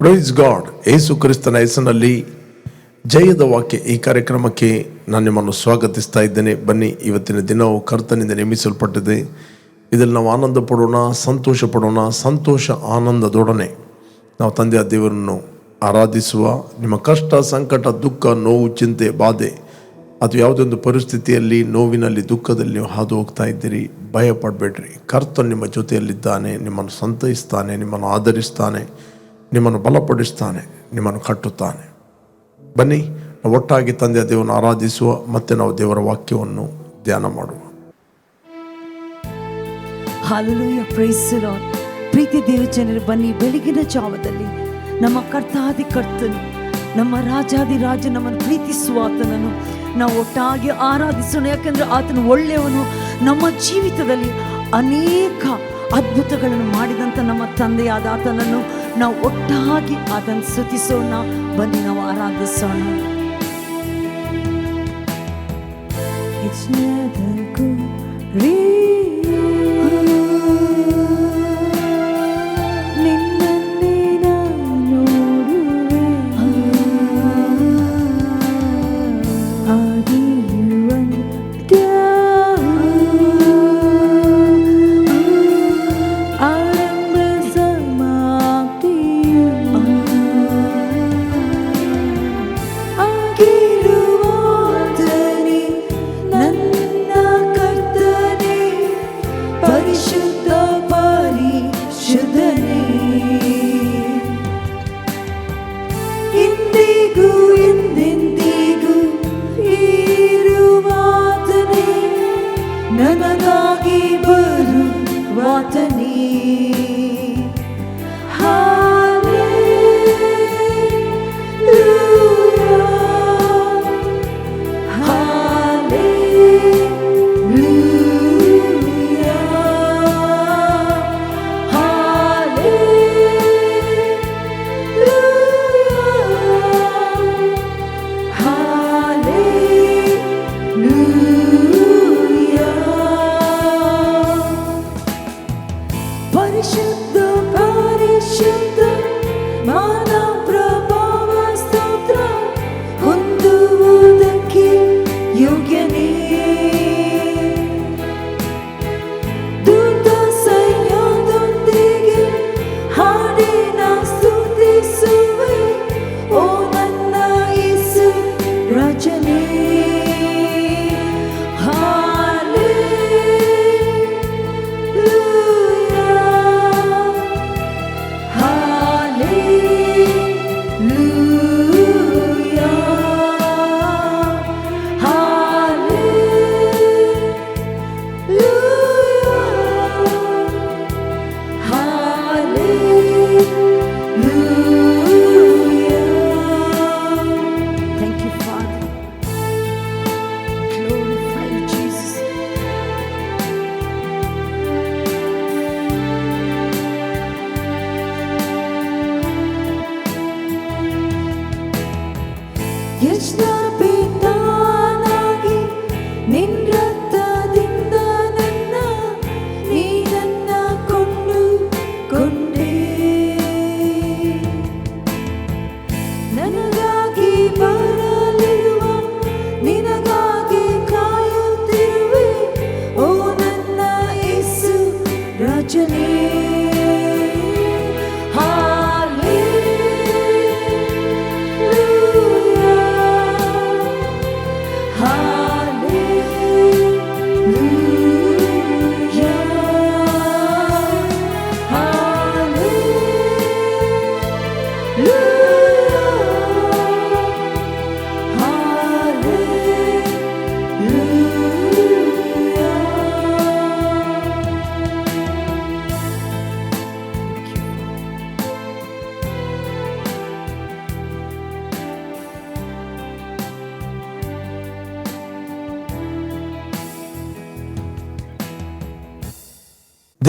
Praise God ಏಸು ಕ್ರಿಸ್ತನ ಹೆಸರಿನಲ್ಲಿ ಜಯದ ವಾಕ್ಯ ಈ ಕಾರ್ಯಕ್ರಮಕ್ಕೆ ನಾನು ನಿಮ್ಮನ್ನು ಸ್ವಾಗತಿಸ್ತಾ ಇದ್ದೇನೆ. ಬನ್ನಿ, ಇವತ್ತಿನ ದಿನವು ಕರ್ತನಿಂದ ನೇಮಿಸಲ್ಪಟ್ಟಿದೆ. ಇದರಲ್ಲಿ ನಾವು ಆನಂದ ಪಡೋಣ, ಸಂತೋಷ ಪಡೋಣ, ಸಂತೋಷ ಆನಂದದೊಡನೆ ನಾವು ತಂದೆಯ ದೇವರನ್ನು ಆರಾಧಿಸುವ ನಿಮ್ಮ ಕಷ್ಟ, ಸಂಕಟ, ದುಃಖ, ನೋವು, ಚಿಂತೆ, ಬಾಧೆ ಅಥವಾ ಯಾವುದೊಂದು ಪರಿಸ್ಥಿತಿಯಲ್ಲಿ, ನೋವಿನಲ್ಲಿ, ದುಃಖದಲ್ಲಿ ನೀವು ಹಾದು ಹೋಗ್ತಾ ಇದ್ದೀರಿ. ಭಯ ಪಡಬೇಡ್ರಿ ಕರ್ತನು ನಿಮ್ಮ ಜೊತೆಯಲ್ಲಿದ್ದಾನೆ, ನಿಮ್ಮನ್ನು ಸಂತೈಸ್ತಾನೆ, ನಿಮ್ಮನ್ನು ಆಧರಿಸ್ತಾನೆ. ನಿಮ್ಮನ್ನು ಬಲಪಡಿಸ್ತಾನೆ, ನಿಮ್ಮನ್ನು ಕಟ್ಟುತ್ತಾನೆ. ಬನ್ನಿ, ನಾವು ಒಟ್ಟಾಗಿ ತಂದೆಯ ದೇವನ ಆರಾಧಿಸುವ ಮತ್ತೆ ನಾವು ದೇವರ ವಾಕ್ಯವನ್ನು ಧ್ಯಾನ ಮಾಡುವ. ಪ್ರೀತಿ ದೇವಜನರು ಬನ್ನಿ, ಬೆಳಗಿನ ಜಾವದಲ್ಲಿ ನಮ್ಮ ಕರ್ತಾದಿ ಕರ್ತನು ನಮ್ಮ ರಾಜಾದಿ ರಾಜ ನಮ್ಮನ್ನು ಪ್ರೀತಿಸುವ ಆತನನ್ನು ನಾವು ಒಟ್ಟಾಗಿ ಆರಾಧಿಸೋಣ. ಯಾಕಂದ್ರೆ ಆತನು ಒಳ್ಳೆಯವನು. ನಮ್ಮ ಜೀವಿತದಲ್ಲಿ ಅನೇಕ ಅದ್ಭುತಗಳನ್ನು ಮಾಡಿದಂಥ ನಮ್ಮ ತಂದೆಯಾದ ಆತನನ್ನು ನಾವು ಒಟ್ಟಾಗಿ ಆತನ ಸ್ತುತಿಸೋಣ ಬನ್ನಿ ನಾವು ಆರಾಧಿಸೋಣ. It's never keep you.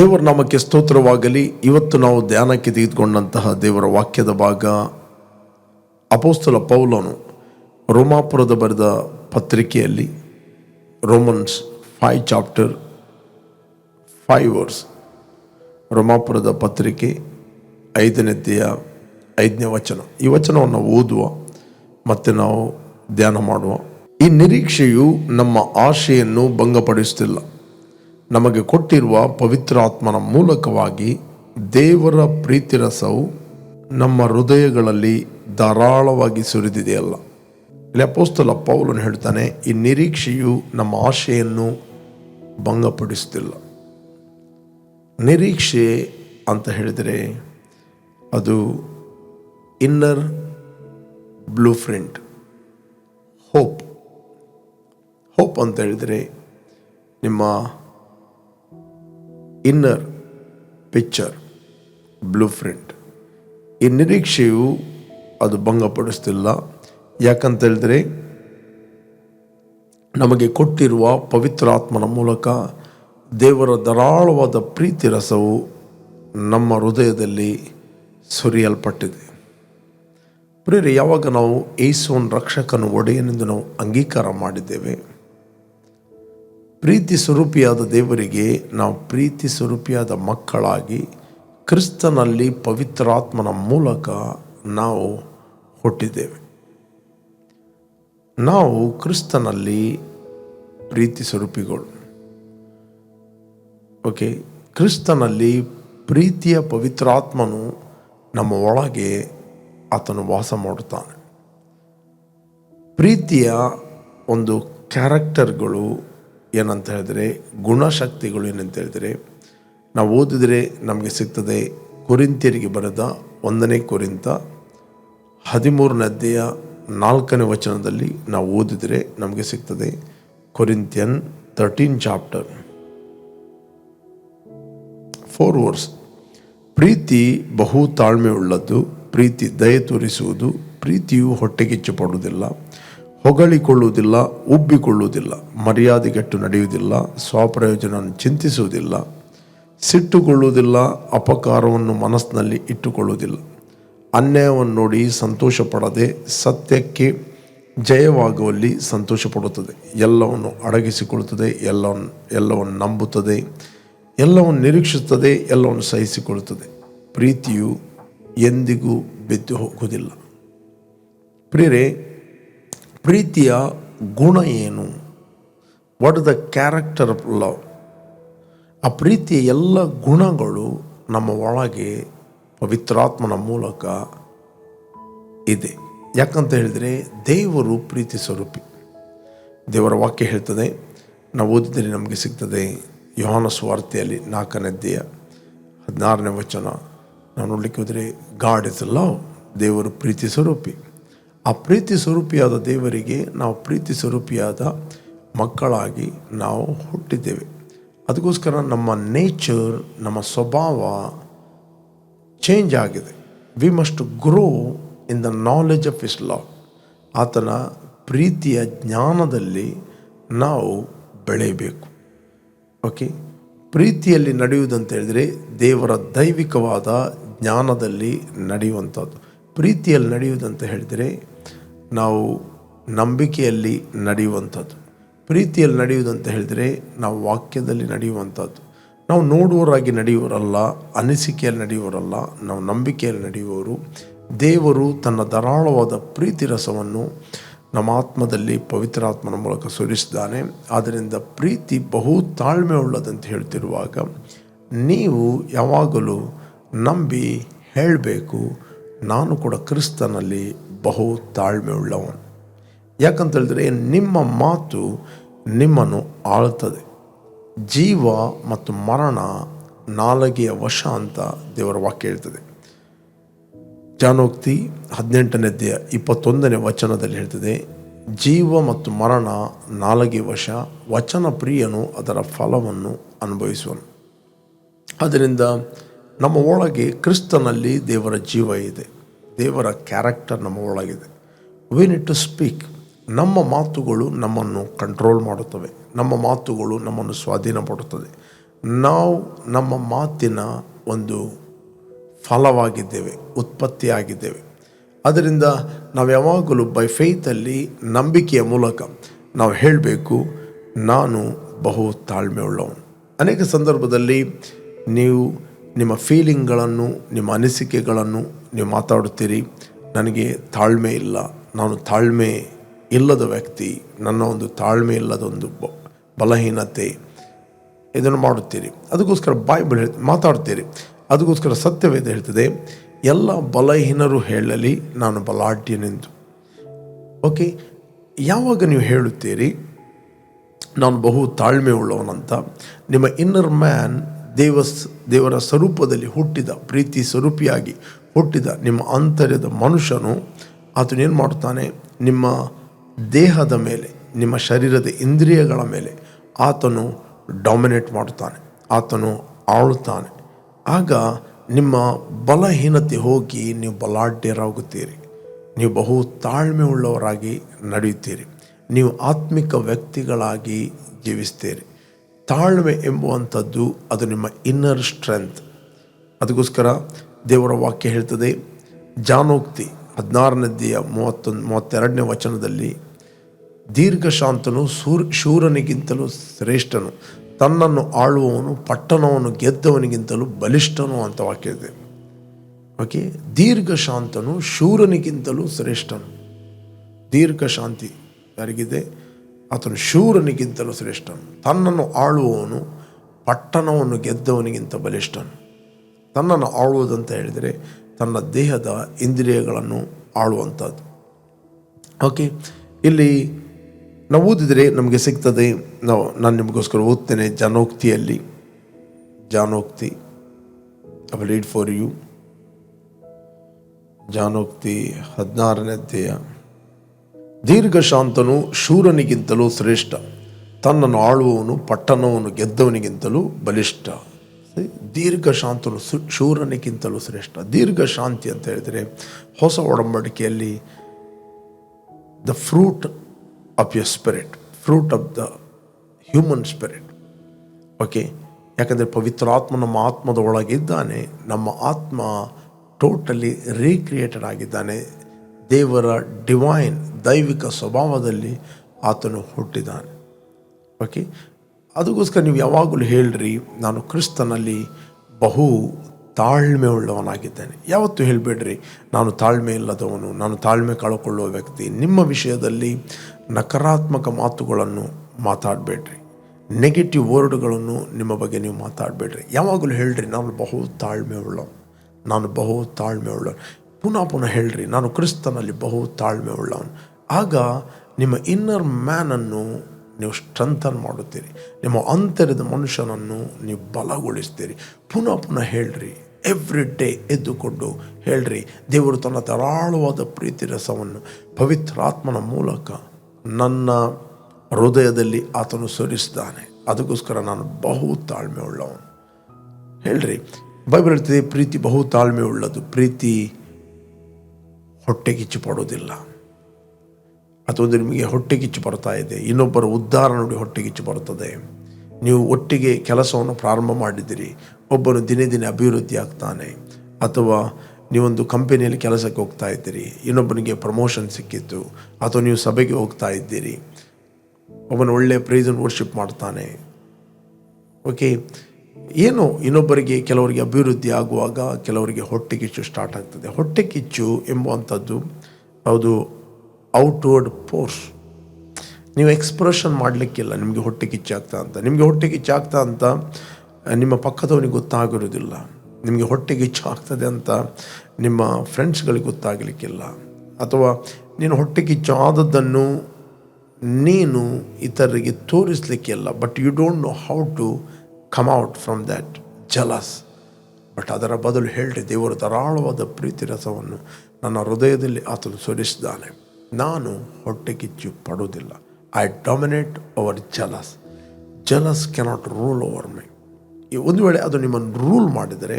ದೇವರ ನಾಮಕ್ಕೆ ಸ್ತೋತ್ರವಾಗಲಿ, ಇವತ್ತು ನಾವು ಧ್ಯಾನಕ್ಕೆ ತೆಗೆದುಕೊಂಡಂತಹ ದೇವರ ವಾಕ್ಯದ ಭಾಗ ಅಪೋಸ್ತಲ ಪೌಲನು ರೋಮಾಪುರದ ಬರೆದ ಪತ್ರಿಕೆಯಲ್ಲಿ, Romans five chapter five verse, ರೋಮಾಪುರದ ಪತ್ರಿಕೆ ಐದನೇದ್ದೆಯ ಐದನೇ ವಚನ. ಈ ವಚನವನ್ನು ಓದುವ, ಮತ್ತು ನಾವು ಧ್ಯಾನ ಮಾಡುವ. ಈ ನಿರೀಕ್ಷೆಯು ನಮ್ಮ ಆಶೆಯನ್ನು ಭಂಗಪಡಿಸುತ್ತಿಲ್ಲ. ನಮಗೆ ಕೊಟ್ಟಿರುವ ಪವಿತ್ರಾತ್ಮನ ಮೂಲಕವಾಗಿ ದೇವರ ಪ್ರೀತಿರಸವು ನಮ್ಮ ಹೃದಯಗಳಲ್ಲಿ ಧಾರಾಳವಾಗಿ ಸುರಿದಿದೆಯಲ್ಲ. ಇಲ್ಲಿ ಅಪೋಸ್ತಲ ಪೌಲನು ಹೇಳ್ತಾನೆ, ಈ ನಿರೀಕ್ಷೆಯು ನಮ್ಮ ಆಶೆಯನ್ನು ಭಂಗಪಡಿಸುತ್ತಿಲ್ಲ. ನಿರೀಕ್ಷೆ ಅಂತ ಹೇಳಿದರೆ ಅದು inner blueprint hope. Hope ಅಂತ ಹೇಳಿದರೆ ನಿಮ್ಮ ಇನ್ನರ್ ಪಿಕ್ಚರ್ ಬ್ಲೂ ಪ್ರಿಂಟ್ ಈ ನಿರೀಕ್ಷೆಯು ಅದು ಭಂಗಪಡಿಸ್ತಿಲ್ಲ. ಯಾಕಂತ ಹೇಳಿದ್ರೆ, ನಮಗೆ ಕೊಟ್ಟಿರುವ ಪವಿತ್ರಾತ್ಮನ ಮೂಲಕ ದೇವರ ಧಾರಾಳವಾದ ಪ್ರೀತಿ ರಸವು ನಮ್ಮ ಹೃದಯದಲ್ಲಿ ಸುರಿಯಲ್ಪಟ್ಟಿದೆ. ಪ್ರಿಯರೇ, ಯಾವಾಗ ನಾವು ಏಸುವನ್ ರಕ್ಷಕನು ಒಡೆಯನೆಂದು ನಾವು ಅಂಗೀಕಾರ ಮಾಡಿದ್ದೇವೆ ಪ್ರೀತಿ ಸ್ವರೂಪಿಯಾದ ದೇವರಿಗೆ ನಾವು ಪ್ರೀತಿ ಸ್ವರೂಪಿಯಾದ ಮಕ್ಕಳಾಗಿ ಕ್ರಿಸ್ತನಲ್ಲಿ ಪವಿತ್ರಾತ್ಮನ ಮೂಲಕ ನಾವು ಹುಟ್ಟಿದ್ದೇವೆ. ನಾವು ಕ್ರಿಸ್ತನಲ್ಲಿ ಪ್ರೀತಿ ಸ್ವರೂಪಿಗಳು. ಓಕೆ, ಕ್ರಿಸ್ತನಲ್ಲಿ ಪ್ರೀತಿಯ ಪವಿತ್ರಾತ್ಮನು ನಮ್ಮ ಒಳಗೆ ಆತನು ವಾಸ ಮಾಡುತ್ತಾನೆ. ಪ್ರೀತಿಯ ಒಂದು ಕ್ಯಾರೆಕ್ಟರ್ಗಳು ಏನಂತ ಹೇಳಿದರೆ, ಗುಣಶಕ್ತಿಗಳು ಏನಂತ ಹೇಳಿದರೆ, ನಾವು ಓದಿದರೆ ನಮಗೆ ಸಿಗ್ತದೆ ಕುರಿಂತಿಯರಿಗೆ ಬರೆದ ಒಂದನೇ ಕುರಿತ ಅಧ್ಯಾಯ ನಾಲ್ಕನೇ ವಚನದಲ್ಲಿ ನಾವು ಓದಿದರೆ ನಮಗೆ ಸಿಗ್ತದೆ Corinthian thirteen chapter four verse ಪ್ರೀತಿ ಬಹು ತಾಳ್ಮೆಯುಳ್ಳದ್ದು, ಪ್ರೀತಿ ದಯೆ ತೋರಿಸುವುದು, ಪ್ರೀತಿಯು ಹೊಟ್ಟೆಗಿಚ್ಚು ಪಡುವುದಿಲ್ಲ. ಹೊಗಳಿಕೊಳ್ಳುವುದಿಲ್ಲ, ಉಬ್ಬಿಕೊಳ್ಳುವುದಿಲ್ಲ, ಮರ್ಯಾದೆಗೆಟ್ಟು ನಡೆಯುವುದಿಲ್ಲ ಸ್ವಪ್ರಯೋಜನ ಚಿಂತಿಸುವುದಿಲ್ಲ ಸಿಟ್ಟುಗೊಳ್ಳುವುದಿಲ್ಲ ಅಪಕಾರವನ್ನು ಮನಸ್ಸಿನಲ್ಲಿ ಇಟ್ಟುಕೊಳ್ಳುವುದಿಲ್ಲ. ಅನ್ಯಾಯವನ್ನು ನೋಡಿ ಸಂತೋಷ ಪಡದೆ ಸತ್ಯಕ್ಕೆ ಜಯವಾಗುವಲ್ಲಿ ಸಂತೋಷ ಪಡುತ್ತದೆ ಎಲ್ಲವನ್ನು ಅಡಗಿಸಿಕೊಳ್ಳುತ್ತದೆ ಎಲ್ಲವನ್ನು ಎಲ್ಲವನ್ನು ನಂಬುತ್ತದೆ, ಎಲ್ಲವನ್ನು ನಿರೀಕ್ಷಿಸುತ್ತದೆ, ಎಲ್ಲವನ್ನು ಸಹಿಸಿಕೊಳ್ಳುತ್ತದೆ. ಪ್ರೀತಿಯು ಎಂದಿಗೂ ಬಿದ್ದು ಹೋಗುವುದಿಲ್ಲ. ಪ್ರಿಯರೇ ಪ್ರೀತಿಯ ಗುಣ ಏನು? What the character of love ಆ ಪ್ರೀತಿಯ ಎಲ್ಲ ಗುಣಗಳು ನಮ್ಮ ಒಳಗೆ ಪವಿತ್ರಾತ್ಮನ ಮೂಲಕ ಇದೆ. ಯಾಕಂತ ಹೇಳಿದರೆ ದೇವರು ಪ್ರೀತಿ ಸ್ವರೂಪಿ. ದೇವರ ವಾಕ್ಯ ಹೇಳ್ತದೆ, ನಾವು ಓದಿದರೆ ನಮಗೆ ಸಿಗ್ತದೆ. ಯೋಹಾನ ಸ್ವಾರ್ಥಿಯಲ್ಲಿ ನಾಲ್ಕನೇ ಅಧ್ಯಾಯ ಹದಿನಾರನೇ ವಚನ. ನಾವು ನೋಡಲಿಕ್ಕೆ ಹೋದರೆ ಗಾಡ್ ಇಸ್ ಲವ್ ದೇವರು ಪ್ರೀತಿ ಸ್ವರೂಪಿ. ಆ ಪ್ರೀತಿ ಸ್ವರೂಪಿಯಾದ ದೇವರಿಗೆ ನಾವು ಪ್ರೀತಿ ಸ್ವರೂಪಿಯಾದ ಮಕ್ಕಳಾಗಿ ನಾವು ಹುಟ್ಟಿದ್ದೇವೆ. ಅದಕ್ಕೋಸ್ಕರ ನಮ್ಮ ನೇಚರ್, ನಮ್ಮ ಸ್ವಭಾವ ಚೇಂಜ್ ಆಗಿದೆ. We must grow in the knowledge of his love ಆತನ ಪ್ರೀತಿಯ ಜ್ಞಾನದಲ್ಲಿ ನಾವು ಬೆಳೆಯಬೇಕು. ಓಕೆ ಪ್ರೀತಿಯಲ್ಲಿ ನಡೆಯುವುದಂತ ಹೇಳಿದರೆ ದೇವರ ದೈವಿಕವಾದ ಜ್ಞಾನದಲ್ಲಿ ನಡೆಯುವಂಥದ್ದು. ಪ್ರೀತಿಯಲ್ಲಿ ನಡೆಯುವುದಂತ ಹೇಳಿದರೆ ನಾವು ನಂಬಿಕೆಯಲ್ಲಿ ನಡೆಯುವಂಥದ್ದು. ಪ್ರೀತಿಯಲ್ಲಿ ನಡೆಯುವುದಂತ ಹೇಳಿದರೆ ನಾವು ವಾಕ್ಯದಲ್ಲಿ ನಡೆಯುವಂಥದ್ದು. ನಾವು ನೋಡುವವರಾಗಿ ನಡೆಯುವರಲ್ಲ, ಅನಿಸಿಕೆಯಲ್ಲಿ ನಡೆಯುವರಲ್ಲ, ನಾವು ನಂಬಿಕೆಯಲ್ಲಿ ನಡೆಯುವವರು. ದೇವರು ತನ್ನ ಧಾರಾಳವಾದ ಪ್ರೀತಿ ರಸವನ್ನು ನಮ್ಮ ಆತ್ಮದಲ್ಲಿ ಪವಿತ್ರಾತ್ಮನ ಮೂಲಕ ಸುರಿಸಿದ್ದಾನೆ. ಆದ್ದರಿಂದ ಪ್ರೀತಿ ಬಹು ತಾಳ್ಮೆ ಉಳ್ಳದಂತ ಹೇಳ್ತಿರುವಾಗ ನೀವು ಯಾವಾಗಲೂ ನಂಬಿ ಹೇಳಬೇಕು, ನಾನು ಕೂಡ ಕ್ರಿಸ್ತನಲ್ಲಿ ಬಹು ತಾಳ್ಮೆ ಉಳ್ಳವನು ಯಾಕಂತ ಹೇಳಿದ್ರೆ ನಿಮ್ಮ ಮಾತು ನಿಮ್ಮನ್ನು ಆಳ್ತದೆ ಜೀವ ಮತ್ತು ಮರಣ ನಾಲಗೆಯ ವಶ ಅಂತ ದೇವರ ವಾಕ್ಯ ಹೇಳ್ತದೆ. ಜಾನೋಕ್ತಿ ಹದಿನೆಂಟನೇ ಅಧ್ಯಾಯ ಇಪ್ಪತ್ತೊಂದನೇ ವಚನದಲ್ಲಿ ಹೇಳ್ತದೆ, ಜೀವ ಮತ್ತು ಮರಣ ನಾಲಗೆ ವಶ, ವಚನ ಪ್ರಿಯನು ಅದರ ಫಲವನ್ನು ಅನುಭವಿಸುವನು. ಆದ್ದರಿಂದ ನಮ್ಮ ಒಳಗೆ ಕ್ರಿಸ್ತನಲ್ಲಿ ದೇವರ ಜೀವ ಇದೆ. ದೇವರ ಕ್ಯಾರೆಕ್ಟರ್ ನಮ್ಮ ಒಳಗಿದೆ. ವಿ ನೀಡ್ ಟು ಸ್ಪೀಕ್ ನಮ್ಮ ಮಾತುಗಳು ನಮ್ಮನ್ನು ಕಂಟ್ರೋಲ್ ಮಾಡುತ್ತವೆ. ನಮ್ಮ ಮಾತುಗಳು ನಮ್ಮನ್ನು ಸ್ವಾಧೀನಪಡುತ್ತದೆ ನಾವು ನಮ್ಮ ಮಾತಿನ ಒಂದು ಫಲವಾಗಿದ್ದೇವೆ, ಉತ್ಪತ್ತಿಯಾಗಿದ್ದೇವೆ. ಅದರಿಂದ ನಾವು ಯಾವಾಗಲೂ ಬೈ ಫೇತಲ್ಲಿ ನಂಬಿಕೆಯ ಮೂಲಕ ನಾವು ಹೇಳಬೇಕು, ನಾನು ಬಹು ತಾಳ್ಮೆ ಉಳ್ಳವನು ಅನೇಕ ಸಂದರ್ಭದಲ್ಲಿ ನೀವು ನಿಮ್ಮ ಫೀಲಿಂಗ್ಗಳನ್ನು ನಿಮ್ಮ ಅನಿಸಿಕೆಗಳನ್ನು ನೀವು ಮಾತಾಡುತ್ತೀರಿ. ನನಗೆ ತಾಳ್ಮೆ ಇಲ್ಲ. ನಾನು ತಾಳ್ಮೆ ಇಲ್ಲದ ವ್ಯಕ್ತಿ. ನನ್ನ ಒಂದು ತಾಳ್ಮೆ ಇಲ್ಲದ ಒಂದು ಬಲಹೀನತೆ ಇದನ್ನು ಮಾಡುತ್ತೀರಿ. ಅದಕ್ಕೋಸ್ಕರ ಬೈಬಲ್ ಹೇಳ್ ಮಾತಾಡ್ತೀರಿ ಅದಕ್ಕೋಸ್ಕರ ಸತ್ಯವೇದ ಹೇಳ್ತದೆ, ಎಲ್ಲ ಬಲಹೀನರು ಹೇಳಲಿ, ನಾನು ಬಲಾಢ್ಯನೆಂದು. ಓಕೆ ಯಾವಾಗ ನೀವು ಹೇಳುತ್ತೀರಿ, ನಾನು ಬಹು ತಾಳ್ಮೆ ಉಳ್ಳವನಂತ ನಿಮ್ಮ ಇನ್ನರ್ ಮ್ಯಾನ್ ದೇವ ದೇವರ ಸ್ವರೂಪದಲ್ಲಿ ಹುಟ್ಟಿದ, ಪ್ರೀತಿ ಸ್ವರೂಪಿಯಾಗಿ ಹುಟ್ಟಿದ ನಿಮ್ಮ ಅಂತರ್ಯದ ಮನುಷ್ಯನು ಆತನೇನು ಮಾಡುತ್ತಾನೆ? ನಿಮ್ಮ ದೇಹದ ಮೇಲೆ, ನಿಮ್ಮ ಶರೀರದ ಇಂದ್ರಿಯಗಳ ಮೇಲೆ ಆತನು ಡಾಮಿನೇಟ್ ಮಾಡುತ್ತಾನೆ, ಆತನು ಆಳುತ್ತಾನೆ. ಆಗ ನಿಮ್ಮ ಬಲಹೀನತೆ ಹೋಗಿ ನೀವು ಬಲಾಢ್ಯರಾಗುತ್ತೀರಿ. ನೀವು ಬಹು ತಾಳ್ಮೆ ಉಳ್ಳವರಾಗಿ ನಡೆಯುತ್ತೀರಿ. ನೀವು ಆತ್ಮಿಕ ವ್ಯಕ್ತಿಗಳಾಗಿ ಜೀವಿಸ್ತೀರಿ. ತಾಳ್ಮೆ ಎಂಬುವಂಥದ್ದು ಅದು ನಿಮ್ಮ ಇನ್ನರ್ ಸ್ಟ್ರೆಂತ್ ಅದಕ್ಕೋಸ್ಕರ ದೇವರ ವಾಕ್ಯ ಹೇಳ್ತದೆ, ಜಾನೋಕ್ತಿ ಹದಿನಾರನೇದೆಯ ಮೂವತ್ತೊಂದು, ಮೂವತ್ತೆರಡನೇ ವಚನದಲ್ಲಿ, ದೀರ್ಘಶಾಂತನು ಸೂರ್, ಶೂರನಿಗಿಂತಲೂ ಶ್ರೇಷ್ಠನು. ತನ್ನನ್ನು ಆಳುವವನು, ಪಟ್ಟಣವನ್ನು ಗೆದ್ದವನಿಗಿಂತಲೂ ಬಲಿಷ್ಠನು ಅಂತ ವಾಕ್ಯ ಇದೆ. ಓಕೆ, ದೀರ್ಘಶಾಂತನು ಶೂರನಿಗಿಂತಲೂ ಶ್ರೇಷ್ಠನು. ದೀರ್ಘ ಶಾಂತಿ ಯಾರಿಗಿದೆ? ಆತನು ಶೂರನಿಗಿಂತಲೂ ಶ್ರೇಷ್ಠನು. ತನ್ನನ್ನು ಆಳುವವನು, ಪಟ್ಟಣವನ್ನು ಗೆದ್ದವನಿಗಿಂತ ಬಲಿಷ್ಠನು. ತನ್ನನ್ನು ಆಳುವುದಂತ ಹೇಳಿದರೆ ತನ್ನ ದೇಹದ ಇಂದ್ರಿಯಗಳನ್ನು ಆಳುವಂಥದ್ದು. ಓಕೆ ಇಲ್ಲಿ ನಾವು ಓದಿದರೆ ನಮಗೆ ಸಿಗ್ತದೆ. ನಾವು, ನಾನು ನಿಮಗೋಸ್ಕರ ಓದ್ತೇನೆ ಜಾನೋಕ್ತಿಯಲ್ಲಿ. ಜಾನೋಕ್ತಿ ಐ ರೀಡ್ ಫಾರ್ ಯು ಜಾನೋಕ್ತಿ ಹದಿನಾರನೇ ಅಧ್ಯಾಯ. ದೀರ್ಘಶಾಂತನು ಶೂರನಿಗಿಂತಲೂ ಶ್ರೇಷ್ಠ. ತನ್ನನ್ನು ಆಳುವವನು, ಪಟ್ಟಣವನ್ನು ಗೆದ್ದವನಿಗಿಂತಲೂ ಬಲಿಷ್ಠ. ದೀರ್ಘಶಾಂತನು ಶೂರನಿಗಿಂತಲೂ ಶ್ರೇಷ್ಠ. ದೀರ್ಘಶಾಂತಿ ಅಂತ ಹೇಳಿದರೆ ಹೊಸ ಒಡಂಬಡಿಕೆಯಲ್ಲಿ the fruit of the spirit fruit of the human spirit okay ಯಾಕಂದರೆ ಪವಿತ್ರಾತ್ಮ ನಮ್ಮ ಆತ್ಮದ ಒಳಗಿದ್ದಾನೆ, ನಮ್ಮ ಆತ್ಮ ಟೋಟಲಿ ರೀಕ್ರಿಯೇಟೆಡ್ ಆಗಿದ್ದಾನೆ. ದೇವರ ಡಿವೈನ್ ದೈವಿಕ ಸ್ವಭಾವದಲ್ಲಿ ಆತನು ಹುಟ್ಟಿದ್ದಾನೆ. ಓಕೆ ಅದಕ್ಕೋಸ್ಕರ ನೀವು ಯಾವಾಗಲೂ ಹೇಳ್ರಿ, ನಾನು ಕ್ರಿಸ್ತನಲ್ಲಿ ಬಹು ತಾಳ್ಮೆ ಉಳ್ಳವನಾಗಿದ್ದೇನೆ ಯಾವತ್ತೂ ಹೇಳಬೇಡ್ರಿ, ನಾನು ತಾಳ್ಮೆ ಇಲ್ಲದವನು, ನಾನು ತಾಳ್ಮೆ ಕಳ್ಕೊಳ್ಳುವ ವ್ಯಕ್ತಿ. ನಿಮ್ಮ ವಿಷಯದಲ್ಲಿ ನಕಾರಾತ್ಮಕ ಮಾತುಗಳನ್ನು ಮಾತಾಡಬೇಡ್ರಿ. ನೆಗೆಟಿವ್ ವರ್ಡ್ಗಳನ್ನು ನಿಮ್ಮ ಬಗ್ಗೆ ನೀವು ಮಾತಾಡಬೇಡ್ರಿ. ಯಾವಾಗಲೂ ಹೇಳ್ರಿ, ನಾನು ಬಹು ತಾಳ್ಮೆ ಉಳ್ಳವನು ನಾನು ಬಹು ತಾಳ್ಮೆ ಉಳ್ಳವನು ಪುನಃ ಪುನಃ ಹೇಳ್ರಿ, ನಾನು ಕ್ರಿಸ್ತನಲ್ಲಿ ಬಹು ತಾಳ್ಮೆ ಉಳ್ಳವನು ಆಗ ನಿಮ್ಮ ಇನ್ನರ್ ಮ್ಯಾನನ್ನು ನೀವು ಸ್ಟ್ರೆಂಥನ್ ಮಾಡುತ್ತೀರಿ. ನಿಮ್ಮ ಅಂತರದ ಮನುಷ್ಯನನ್ನು ನೀವು ಬಲಗೊಳಿಸ್ತೀರಿ. ಪುನಃ ಪುನಃ ಹೇಳ್ರಿ ಎವ್ರಿ ಡೇ ಎದ್ದುಕೊಂಡು ಹೇಳ್ರಿ, ದೇವರು ತನ್ನ ತರಾಳವಾದ ಪ್ರೀತಿ ರಸವನ್ನು ಪವಿತ್ರಾತ್ಮನ ಮೂಲಕ ನನ್ನ ಹೃದಯದಲ್ಲಿ ಆತನು ಸುರಿಸಿದ್ದಾನೆ. ಅದಕ್ಕೋಸ್ಕರ ನಾನು ಬಹು ತಾಳ್ಮೆ ಉಳ್ಳವನು ಹೇಳ್ರಿ ಬೈಬಲ್ ಹೇಳ್ತಿದೆ, ಪ್ರೀತಿ ಬಹು ತಾಳ್ಮೆ ಉಳ್ಳದು ಪ್ರೀತಿ ಹೊಟ್ಟೆ ಕಿಚ್ಚು ಪಡೋದಿಲ್ಲ ಅಥವಾ ನಿಮಗೆ ಹೊಟ್ಟೆ ಕಿಚ್ಚು ಬರ್ತಾ ಇದೆ. ಇನ್ನೊಬ್ಬರ ಉದ್ಧಾರ ನೋಡಿ ಹೊಟ್ಟೆ ಕಿಚ್ಚು ಬರ್ತದೆ ನೀವು ಒಟ್ಟಿಗೆ ಕೆಲಸವನ್ನು ಪ್ರಾರಂಭ ಮಾಡಿದ್ದೀರಿ. ಒಬ್ಬನು ದಿನೇ ದಿನೇ ಅಭಿವೃದ್ಧಿ ಆಗ್ತಾನೆ. ಅಥವಾ ನೀವೊಂದು ಕಂಪನಿಯಲ್ಲಿ ಕೆಲಸಕ್ಕೆ ಹೋಗ್ತಾ ಇದ್ದೀರಿ. ಇನ್ನೊಬ್ಬನಿಗೆ ಪ್ರಮೋಷನ್ ಸಿಕ್ಕಿತ್ತು. ಅಥವಾ ನೀವು ಸಭೆಗೆ ಹೋಗ್ತಾ ಇದ್ದೀರಿ. ಒಬ್ಬನು ಒಳ್ಳೆಯ ಪ್ರೈಸ್ ಅಂಡ್ ವರ್ಷಿಪ್ ಮಾಡ್ತಾನೆ. ಓಕೆ ಏನು ಇನ್ನೊಬ್ಬರಿಗೆ ಕೆಲವರಿಗೆ ಅಭಿವೃದ್ಧಿ ಆಗುವಾಗ ಕೆಲವರಿಗೆ ಹೊಟ್ಟೆ ಕಿಚ್ಚು ಸ್ಟಾರ್ಟ್ ಆಗ್ತದೆ. ಹೊಟ್ಟೆ ಕಿಚ್ಚು ಎಂಬುವಂಥದ್ದು ಅದು ಔಟ್ವರ್ಡ್ ಫೋರ್ಸ್ ನೀವು ಎಕ್ಸ್ಪ್ರೆಷನ್ ಮಾಡಲಿಕ್ಕಿಲ್ಲ, ನಿಮಗೆ ಹೊಟ್ಟೆ ಕಿಚ್ಚಾಗ್ತಾ ಅಂತ. ನಿಮಗೆ ಹೊಟ್ಟೆ ಕಿಚ್ಚಾಗ್ತಾ ಅಂತ ನಿಮ್ಮ ಪಕ್ಕದವನಿಗೆ ಗೊತ್ತಾಗಿರೋದಿಲ್ಲ ನಿಮಗೆ ಹೊಟ್ಟೆ ಕಿಚ್ಚು ಆಗ್ತದೆ ಅಂತ ನಿಮ್ಮ ಫ್ರೆಂಡ್ಸ್ಗಳಿಗೆ ಗೊತ್ತಾಗಲಿಕ್ಕಿಲ್ಲ. ಅಥವಾ ನೀನು ಹೊಟ್ಟೆ ಕಿಚ್ಚು ಆದದ್ದನ್ನು ನೀನು ಇತರರಿಗೆ ತೋರಿಸಲಿಕ್ಕಿಲ್ಲ but you don't know how to come out from that jealous but ಅದರ ಬದಲು ಹೇಳಿದೆ ದೇವರು ಧಾರಾಳವಾದ ಪ್ರೀತಿ ರಸವನ್ನು ನನ್ನ ಹೃದಯದಲ್ಲಿ ಆತನು ಸುರಿಸಿದ್ದಾನೆ ನಾನು ಹೊಟ್ಟೆ ಕಿಚ್ಚು ಪಡುವುದಿಲ್ಲ. I dominate our jealous jealous cannot rule over my ಒಂದು ವೇಳೆ ಅದು ನಿಮ್ಮನ್ನು ರೂಲ್ ಮಾಡಿದರೆ,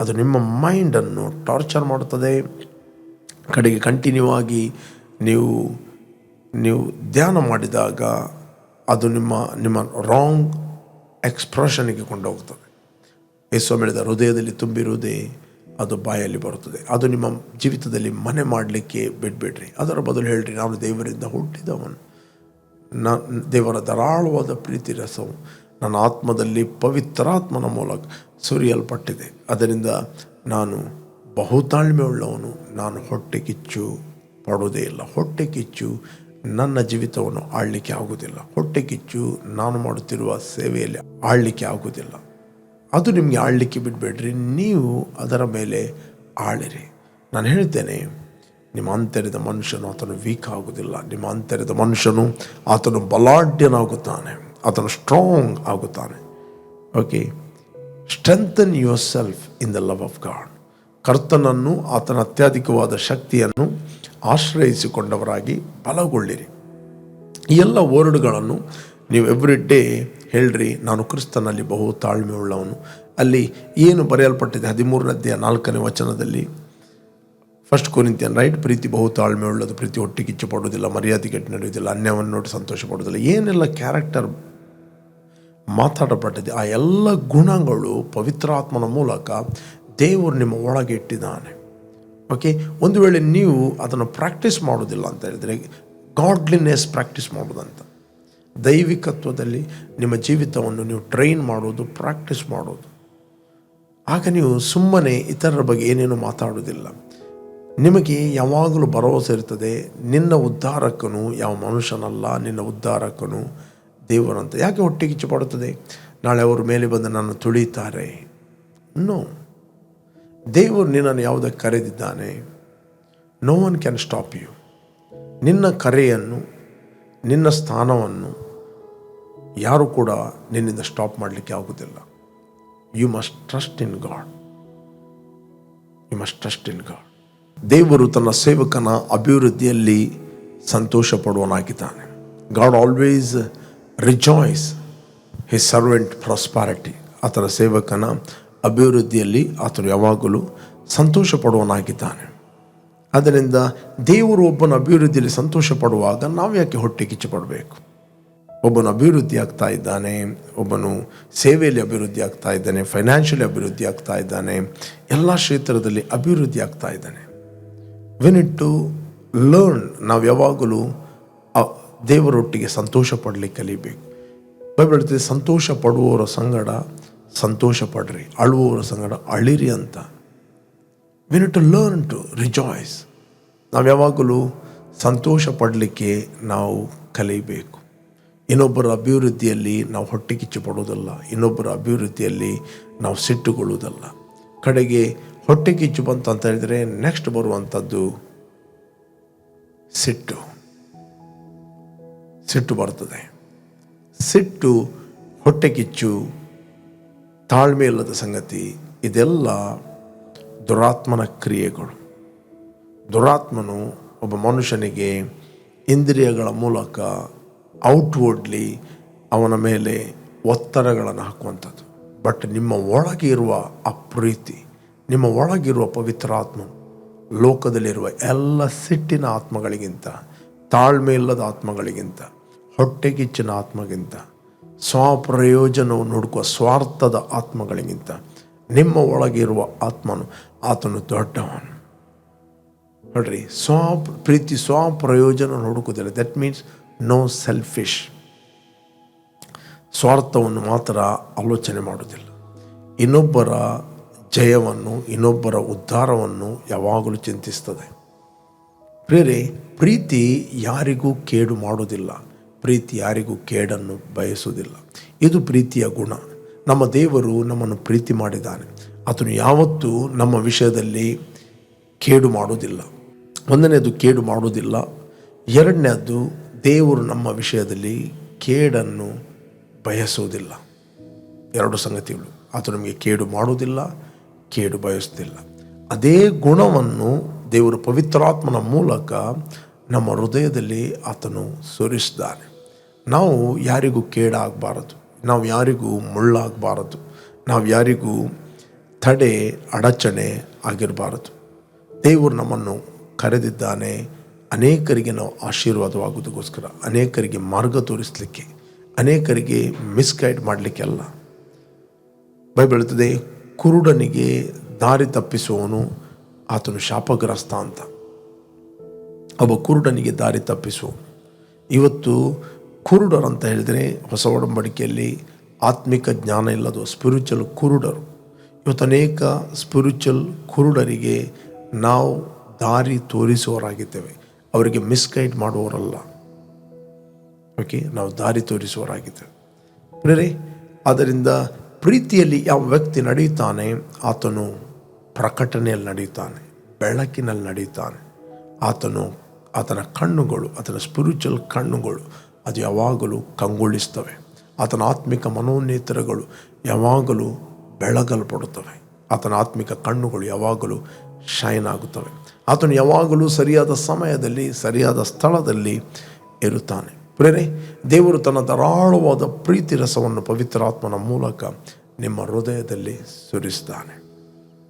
ಅದು ನಿಮ್ಮ ಮೈಂಡನ್ನು ಟಾರ್ಚರ್ ಮಾಡುತ್ತದೆ. ಕಡೆಗೆ ಕಂಟಿನ್ಯೂ ಆಗಿ ನೀವು ನೀವು ಧ್ಯಾನ ಮಾಡಿದಾಗ ಅದು ನಿಮ್ಮ ನಿಮ್ಮ ರಾಂಗ್ ಎಕ್ಸ್ಪ್ರೆಷನ್ಗೆ ಕೊಂಡೋಗ್ತದೆ. ಯೇಸು ಹೇಳಿದ, ಹೃದಯದಲ್ಲಿ ತುಂಬಿರುವುದೇ ಅದು ಬಾಯಲ್ಲಿ ಬರುತ್ತದೆ. ಅದು ನಿಮ್ಮ ಜೀವಿತದಲ್ಲಿ ಮನೆ ಮಾಡಲಿಕ್ಕೆ ಬಿಡಬೇಡ್ರಿ. ಅದರ ಬದಲು ಹೇಳ್ರಿ, ನಾನು ದೇವರಿಂದ ಹುಟ್ಟಿದವನು. ನ, ದೇವರ ಧಾರಾಳವಾದ ಪ್ರೀತಿ ರಸವು ನನ್ನ ಆತ್ಮದಲ್ಲಿ ಪವಿತ್ರಾತ್ಮನ ಮೂಲಕ ಸುರಿಯಲ್ಪಟ್ಟಿದೆ. ಅದರಿಂದ ನಾನು ಬಹುತಾಳ್ಮೆ ಉಳ್ಳವನು ನಾನು ಹೊಟ್ಟೆ ಕಿಚ್ಚು ಪಡುವುದೇ ಇಲ್ಲ. ಹೊಟ್ಟೆ ಕಿಚ್ಚು ನನ್ನ ಜೀವಿತವನ್ನು ಆಳಲಿಕ್ಕೆ ಆಗುವುದಿಲ್ಲ. ಹೊಟ್ಟೆ ಕಿಚ್ಚು ನಾನು ಮಾಡುತ್ತಿರುವ ಸೇವೆಯಲ್ಲಿ ಆಳಲಿಕ್ಕೆ ಆಗೋದಿಲ್ಲ ಅದು ನಿಮಗೆ ಆಳ್ಲಿಕ್ಕೆ ಬಿಡಬೇಡ್ರಿ, ನೀವು ಅದರ ಮೇಲೆ ಆಳಿರಿ. ನಾನು ಹೇಳ್ತೇನೆ, ನಿಮ್ಮ ಅಂತರ್ಯದ ಮನುಷ್ಯನು ಆತನು ವೀಕ್ ಆಗೋದಿಲ್ಲ ನಿಮ್ಮ ಅಂತರ್ಯದ ಮನುಷ್ಯನು ಆತನು ಬಲಾಢ್ಯನಾಗುತ್ತಾನೆ, ಆತನು strong ಆಗುತ್ತಾನೆ. Okay strengthen yourself in the love of God ಕರ್ತನನ್ನು, ಆತನ ಅತ್ಯಧಿಕವಾದ ಶಕ್ತಿಯನ್ನು ಆಶ್ರಯಿಸಿಕೊಂಡವರಾಗಿ ಬಲಗೊಳ್ಳಿರಿ. ಈ ಎಲ್ಲ ವರ್ಡ್ಗಳನ್ನು ನೀವು ಎವ್ರಿ ಡೇ ಹೇಳ್ರಿ, ನಾನು ಕ್ರಿಸ್ತನಲ್ಲಿ ಬಹು ತಾಳ್ಮೆ ಉಳ್ಳವನು ಅಲ್ಲಿ ಏನು ಬರೆಯಲ್ಪಟ್ಟಿದೆ ಹದಿಮೂರನದ್ದೆಯ ನಾಲ್ಕನೇ ವಚನದಲ್ಲಿ? ಫಸ್ಟ್ ಕೊರಿಂತಿಯನ್ ರೈಟ್ ಪ್ರೀತಿ ಬಹು ತಾಳ್ಮೆ ಉಳ್ಳದು ಪ್ರೀತಿ ಒಟ್ಟಿಗೆ ಇಚ್ಛೆ ಪಡೋದಿಲ್ಲ ಮರ್ಯಾದೆ ಕೆಟ್ಟು ನಡೆಯುವುದಿಲ್ಲ ಅನ್ಯವನ್ನು ನೋಡಿ ಸಂತೋಷ ಪಡುವುದಿಲ್ಲ ಏನೆಲ್ಲ ಕ್ಯಾರೆಕ್ಟರ್ ಮಾತಾಡಲ್ಪಟ್ಟಿದೆ, ಆ ಎಲ್ಲ ಗುಣಗಳು ಪವಿತ್ರಾತ್ಮನ ಮೂಲಕ ದೇವರು ನಿಮ್ಮ ಒಳಗೆ ಇಟ್ಟಿದ್ದಾನೆ. ಓಕೆ ಒಂದು ವೇಳೆ ನೀವು ಅದನ್ನು ಪ್ರಾಕ್ಟೀಸ್ ಮಾಡೋದಿಲ್ಲ ಅಂತ ಹೇಳಿದರೆ ಗಾಡ್ಲಿನೆಸ್ ಪ್ರಾಕ್ಟೀಸ್ ಮಾಡೋದಂತ ದೈವಿಕತ್ವದಲ್ಲಿ ನಿಮ್ಮ ಜೀವಿತವನ್ನು ನೀವು ಟ್ರೈನ್ ಮಾಡೋದು, ಪ್ರಾಕ್ಟೀಸ್ ಮಾಡೋದು. ಆಗ ನೀವು ಸುಮ್ಮನೆ ಇತರರ ಬಗ್ಗೆ ಏನೇನು ಮಾತಾಡೋದಿಲ್ಲ ನಿಮಗೆ ಯಾವಾಗಲೂ ಭರವಸೆ ಇರ್ತದೆ, ನಿನ್ನ ಉದ್ಧಾರಕನು ಯಾವ ಮನುಷ್ಯನಲ್ಲ, ನಿನ್ನ ಉದ್ಧಾರಕನು ದೇವರಂತ ಯಾಕೆ ಹೊಟ್ಟೆ ಕಿಚ್ಚು ಪಡುತ್ತದೆ? ನಾಳೆ ಅವರು ಮೇಲೆ ಬಂದು ನನ್ನ ತುಳಿತಾರೆ ನೋ ದೇವರು ನಿನ್ನನ್ನು ಯಾವುದಕ್ಕೆ ಕರೆದಿದ್ದಾನೆ. No one can stop you ನಿನ್ನ ಕರೆಯನ್ನು, ನಿನ್ನ ಸ್ಥಾನವನ್ನು ಯಾರು ಕೂಡ ನಿನ್ನಿಂದ ಸ್ಟಾಪ್ ಮಾಡಲಿಕ್ಕೆ ಆಗುವುದಿಲ್ಲ you must trust in God you must trust in God ದೇವರು ತನ್ನ ಸೇವಕನ ಅಭಿವೃದ್ಧಿಯಲ್ಲಿ ಸಂತೋಷ ಪಡುವನಾಗಿದ್ದಾನೆ God always rejoice he servant prosperity ಆತನ ಸೇವಕನ ಅಭಿವೃದ್ಧಿಯಲ್ಲಿ ಆತನು ಯಾವಾಗಲೂ ಸಂತೋಷ ಪಡುವನಾಗಿದ್ದಾನೆ ಆದ್ದರಿಂದ ದೇವರು ಒಬ್ಬನ ಅಭಿವೃದ್ಧಿಯಲ್ಲಿ ಸಂತೋಷ ಪಡುವಾಗ ನಾವು ಯಾಕೆ ಹೊಟ್ಟೆ ಕಿಚ್ಚು ಪಡಬೇಕು? ಒಬ್ಬನು ಅಭಿವೃದ್ಧಿ ಆಗ್ತಾ ಇದ್ದಾನೆ, ಒಬ್ಬನು ಸೇವೆಯಲ್ಲಿ ಅಭಿವೃದ್ಧಿ ಆಗ್ತಾ ಇದ್ದಾನೆ ಫೈನಾನ್ಷಿಯಲಿ ಅಭಿವೃದ್ಧಿ ಆಗ್ತಾ ಇದ್ದಾನೆ, ಎಲ್ಲ ಕ್ಷೇತ್ರದಲ್ಲಿ ಅಭಿವೃದ್ಧಿ ಆಗ್ತಾ ಇದ್ದಾನೆ. ವೆನ್ ಇಟ್ ಟು ಲರ್ನ್ ನಾವು ಯಾವಾಗಲೂ ದೇವರೊಟ್ಟಿಗೆ ಸಂತೋಷ ಪಡಲಿಕ್ಕೆ ಕಲಿಬೇಕು. ಬೈಬಲ್ ಸಂತೋಷ ಪಡುವವರ ಸಂಗಡ ಸಂತೋಷ ಪಡ್ರಿ, ಅಳುವವರ ಸಂಗಡ ಅಳಿರಿ ಅಂತ. When to learn to rejoice ನಾವು ಯಾವಾಗಲೂ ಸಂತೋಷ ಪಡಲಿಕ್ಕೆ ನಾವು ಕಲಿಬೇಕು. ಇನ್ನೊಬ್ಬರ ಅಭಿವೃದ್ಧಿಯಲ್ಲಿ ನಾವು ಹೊಟ್ಟೆ ಕಿಚ್ಚು ಪಡುವುದಲ್ಲ ಇನ್ನೊಬ್ಬರ ಅಭಿವೃದ್ಧಿಯಲ್ಲಿ ನಾವು ಸಿಟ್ಟುಕೊಳ್ಳುವುದಲ್ಲ. ಕಡೆಗೆ ಹೊಟ್ಟೆ ಕಿಚ್ಚು ಬಂತು ಅಂತ ಹೇಳಿದರೆ ನೆಕ್ಸ್ಟ್ ಬರುವಂಥದ್ದು ಸಿಟ್ಟು. ಸಿಟ್ಟು ಬರ್ತದೆ. ಸಿಟ್ಟು, ಹೊಟ್ಟೆ ಕಿಚ್ಚು, ತಾಳ್ಮೆ ಇಲ್ಲದ ಸಂಗತಿ, ಇದೆಲ್ಲ ದುರಾತ್ಮನ ಕ್ರಿಯೆಗಳು. ದುರಾತ್ಮನು ಒಬ್ಬ ಮನುಷ್ಯನಿಗೆ ಇಂದ್ರಿಯಗಳ ಮೂಲಕ ಔಟ್ವರ್ಡ್ಲಿ ಅವನ ಮೇಲೆ ಒತ್ತಡಗಳನ್ನು ಹಾಕುವಂಥದ್ದು. ಬಟ್ ನಿಮ್ಮ ಒಳಗಿರುವ ಅಪ್ರೀತಿ, ನಿಮ್ಮ ಒಳಗಿರುವ ಪವಿತ್ರಾತ್ಮ, ಲೋಕದಲ್ಲಿರುವ ಎಲ್ಲ ಸಿಟ್ಟಿನ ಆತ್ಮಗಳಿಗಿಂತ ತಾಳ್ಮೆ ಇಲ್ಲದ ಆತ್ಮಗಳಿಗಿಂತ ಹೊಟ್ಟೆಗಿಚ್ಚಿನ ಆತ್ಮಗಿಂತ, ಸ್ವಪ್ರಯೋಜನವನ್ನು ಹುಡುಕುವ ಸ್ವಾರ್ಥದ ಆತ್ಮಗಳಿಗಿಂತ ನಿಮ್ಮ ಒಳಗಿರುವ ಆತ್ಮನು ಆತನು ದೊಡ್ಡವನು. ನೋಡ್ರಿ ಸ್ವ ಪ್ರೀತಿ ಸ್ವಪ್ರಯೋಜನ ಹುಡುಕುವುದಿಲ್ಲ. ದಟ್ ಮೀನ್ಸ್ ನೋ ಸೆಲ್ಫಿಶ್ ಸ್ವಾರ್ಥವನ್ನು ಮಾತ್ರ ಆಲೋಚನೆ ಮಾಡುವುದಿಲ್ಲ. ಇನ್ನೊಬ್ಬರ ಜಯವನ್ನು, ಇನ್ನೊಬ್ಬರ ಉದ್ಧಾರವನ್ನು ಯಾವಾಗಲೂ ಚಿಂತಿಸ್ತದೆ. ಪ್ರೇರೆ ಪ್ರೀತಿ ಯಾರಿಗೂ ಕೇಡು ಮಾಡುವುದಿಲ್ಲ. ಪ್ರೀತಿ ಯಾರಿಗೂ ಕೇಡನ್ನು ಬಯಸುವುದಿಲ್ಲ. ಇದು ಪ್ರೀತಿಯ ಗುಣ. ನಮ್ಮ ದೇವರು ನಮ್ಮನ್ನು ಪ್ರೀತಿ ಮಾಡಿದ್ದಾನೆ. ಆತನು ಯಾವತ್ತೂ ನಮ್ಮ ವಿಷಯದಲ್ಲಿ ಕೇಡು ಮಾಡುವುದಿಲ್ಲ. ಒಂದನೇದು ಕೇಡು ಮಾಡುವುದಿಲ್ಲ. ಎರಡನೇದು ದೇವರು ನಮ್ಮ ವಿಷಯದಲ್ಲಿ ಕೇಡನ್ನು ಬಯಸುವುದಿಲ್ಲ. ಎರಡು ಸಂಗತಿಗಳು. ಆತ ನಮಗೆ ಕೇಡು ಮಾಡುವುದಿಲ್ಲ, ಕೇಡು ಬಯಸುವುದಿಲ್ಲ. ಅದೇ ಗುಣವನ್ನು ದೇವರು ಪವಿತ್ರಾತ್ಮನ ಮೂಲಕ ನಮ್ಮ ಹೃದಯದಲ್ಲಿ ಆತನು ಸುರಿಸಿದ್ದಾನೆ. ನಾವು ಯಾರಿಗೂ ಕೇಡಾಗಬಾರದು. ನಾವು ಯಾರಿಗೂ ಮುಳ್ಳಾಗಬಾರದು. ನಾವು ಯಾರಿಗೂ ತಡೆ, ಅಡಚಣೆ ಆಗಿರಬಾರದು. ದೇವರು ನಮ್ಮನ್ನು ಕರೆದಿದ್ದಾನೆ. ಅನೇಕರಿಗೆ ನಾವು ಆಶೀರ್ವಾದವಾಗುವುದಕ್ಕೋಸ್ಕರ ಅನೇಕರಿಗೆ ಮಾರ್ಗ ತೋರಿಸಲಿಕ್ಕೆ, ಅನೇಕರಿಗೆ ಮಿಸ್ಗೈಡ್ ಮಾಡಲಿಕ್ಕೆಲ್ಲ ಬೈಬಲ್ ಹೇಳ್ತದೆ, ಕುರುಡನಿಗೆ ದಾರಿ ತಪ್ಪಿಸುವವನು ಆತನು ಶಾಪಗ್ರಸ್ತ ಅಂತ. ಒಬ್ಬ ಕುರುಡನಿಗೆ ದಾರಿ ತಪ್ಪಿಸುವವನು. ಇವತ್ತು ಕುರುಡರು ಅಂತ ಹೇಳಿದರೆ ಹೊಸ ಒಡಂಬಡಿಕೆಯಲ್ಲಿ ಆತ್ಮಿಕ ಜ್ಞಾನ ಇಲ್ಲದು ಸ್ಪಿರಿಚುವಲ್ ಕುರುಡರು. ಇವತ್ತು ಅನೇಕ ಸ್ಪಿರಿಚುವಲ್ ಕುರುಡರಿಗೆ ನಾವು ದಾರಿ ತೋರಿಸುವವರಾಗಿದ್ದೇವೆ. ಅವರಿಗೆ ಮಿಸ್ಗೈಡ್ ಮಾಡುವವರಲ್ಲ. ಓಕೆ ನಾವು ದಾರಿ ತೋರಿಸುವವರಾಗಿದ್ದೇವೆ. ಪ್ರೇರಿ ಆದ್ದರಿಂದ ಪ್ರೀತಿಯಲ್ಲಿ ಯಾವ ವ್ಯಕ್ತಿ ನಡೆಯುತ್ತಾನೆ? ಆತನು ಪ್ರಕಟಣೆಯಲ್ಲಿ ನಡೆಯುತ್ತಾನೆ, ಬೆಳಕಿನಲ್ಲಿ ನಡೆಯುತ್ತಾನೆ. ಆತನು ಆತನ ಕಣ್ಣುಗಳು, ಆತನ ಸ್ಪಿರಿಚುವಲ್ ಕಣ್ಣುಗಳು ಅದು ಯಾವಾಗಲೂ ಕಂಗೊಳಿಸ್ತವೆ. ಆತನ ಆತ್ಮಿಕ ಮನೋನೇತರಗಳು ಯಾವಾಗಲೂ ಬೆಳಗಲ್ಪಡುತ್ತವೆ. ಆತನ ಆತ್ಮಿಕ ಕಣ್ಣುಗಳು ಯಾವಾಗಲೂ ಶೈನ್ ಆಗುತ್ತವೆ. ಆತನು ಯಾವಾಗಲೂ ಸರಿಯಾದ ಸಮಯದಲ್ಲಿ, ಸರಿಯಾದ ಸ್ಥಳದಲ್ಲಿ ಇರುತ್ತಾನೆ. ಪ್ರೇರೆ ದೇವರು ತನ್ನ ಧಾರಾಳವಾದ ಪ್ರೀತಿ ರಸವನ್ನು ಪವಿತ್ರಾತ್ಮನ ಮೂಲಕ ನಿಮ್ಮ ಹೃದಯದಲ್ಲಿ ಸುರಿಸ್ತಾನೆ.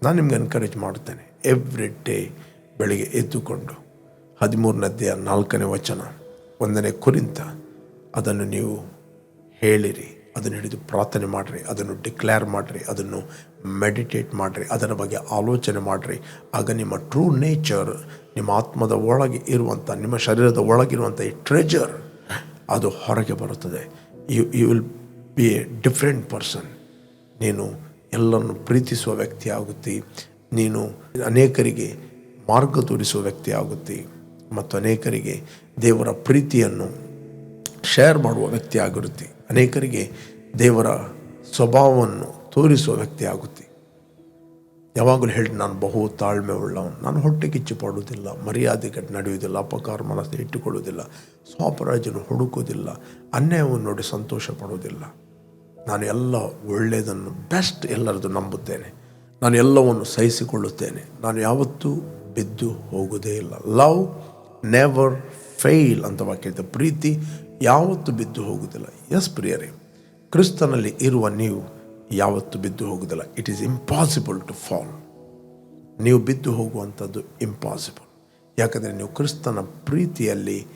ನಾನು ನಿಮ್ಗೆ ಎನ್ಕರೇಜ್ ಮಾಡುತ್ತೇನೆ. ಎವ್ರಿ ಡೇ ಬೆಳಿಗ್ಗೆ ಎದ್ದುಕೊಂಡು ಅಧ್ಯಾಯ ನಾಲ್ಕನೇ ವಚನ, ಒಂದನೇ ಕುರಿತ ಅದನ್ನು ನೀವು ಹೇಳಿರಿ. ಅದನ್ನು ಹಿಡಿದು ಪ್ರಾರ್ಥನೆ ಮಾಡಿರಿ, ಅದನ್ನು ಡಿಕ್ಲೇರ್ ಮಾಡಿರಿ, ಅದನ್ನು ಮೆಡಿಟೇಟ್ ಮಾಡಿರಿ, ಅದರ ಬಗ್ಗೆ ಆಲೋಚನೆ ಮಾಡಿರಿ. ಆಗ ನಿಮ್ಮ ಟ್ರೂ ನೇಚರ್ ನಿಮ್ಮ ಆತ್ಮದ ಒಳಗೆ ಇರುವಂಥ, ನಿಮ್ಮ ಶರೀರದ ಒಳಗಿರುವಂಥ ಈ ಟ್ರೆಜರ್ ಅದು ಹೊರಗೆ ಬರುತ್ತದೆ. You you will be a different person ನೀನು ಎಲ್ಲರನ್ನು ಪ್ರೀತಿಸುವ ವ್ಯಕ್ತಿ ಆಗುತ್ತಿ. ನೀನು ಅನೇಕರಿಗೆ ಮಾರ್ಗ ತೋರಿಸುವ ವ್ಯಕ್ತಿ ಆಗುತ್ತಿ. ಮತ್ತು ಅನೇಕರಿಗೆ ದೇವರ ಪ್ರೀತಿಯನ್ನು ಶೇರ್ ಮಾಡುವ ವ್ಯಕ್ತಿ ಆಗಿರುತ್ತಿ. ಅನೇಕರಿಗೆ ದೇವರ ಸ್ವಭಾವವನ್ನು ತೋರಿಸುವ ವ್ಯಕ್ತಿ ಆಗುತ್ತೆ. ಯಾವಾಗಲೂ ಹೇಳಿ, ನಾನು ಬಹು ತಾಳ್ಮೆ ಉಳ್ಳವನು ನಾನು ಹೊಟ್ಟೆ ಕಿಚ್ಚು ಪಡುವುದಿಲ್ಲ, ಮರ್ಯಾದೆಗೆ ನಡೆಯುವುದಿಲ್ಲ, ಅಪಕಾರ ಮನಸ್ಸು ಇಟ್ಟುಕೊಳ್ಳುವುದಿಲ್ಲ ಸ್ವಾಪರಾಜನು ಹುಡುಕುವುದಿಲ್ಲ, ಅನ್ಯಾಯವನ್ನು ನೋಡಿ ಸಂತೋಷ ಪಡುವುದಿಲ್ಲ. ನಾನು ಎಲ್ಲ ಒಳ್ಳೆಯದನ್ನು ಬೆಸ್ಟ್ ಎಲ್ಲರದ್ದು ನಂಬುತ್ತೇನೆ. ನಾನು ಎಲ್ಲವನ್ನು ಸಹಿಸಿಕೊಳ್ಳುತ್ತೇನೆ. ನಾನು ಯಾವತ್ತೂ ಬಿದ್ದು ಹೋಗುವುದೇ ಇಲ್ಲ. ಲವ್ ನೆವರ್ ಫೇಲ್ ಅಂತ ವಾಕ್ಯ ಪ್ರೀತಿ ಯಾವತ್ತೂ ಬಿದ್ದು ಹೋಗುವುದಿಲ್ಲ. ಎಸ್ ಪ್ರಿಯರೇ, ಕ್ರಿಸ್ತನಲ್ಲಿ ಇರುವ ನೀವು ಯಾವತ್ತು ಬಿದ್ದು ಹೋಗುವುದಿಲ್ಲ. It is impossible to fall ನೀವು ಬಿದ್ದು ಹೋಗುವಂಥದ್ದು ಇಂಪಾಸಿಬಲ್ ಯಾಕಂದರೆ ನೀವು ಕ್ರಿಸ್ತನ ಪ್ರೀತಿಯಲ್ಲಿ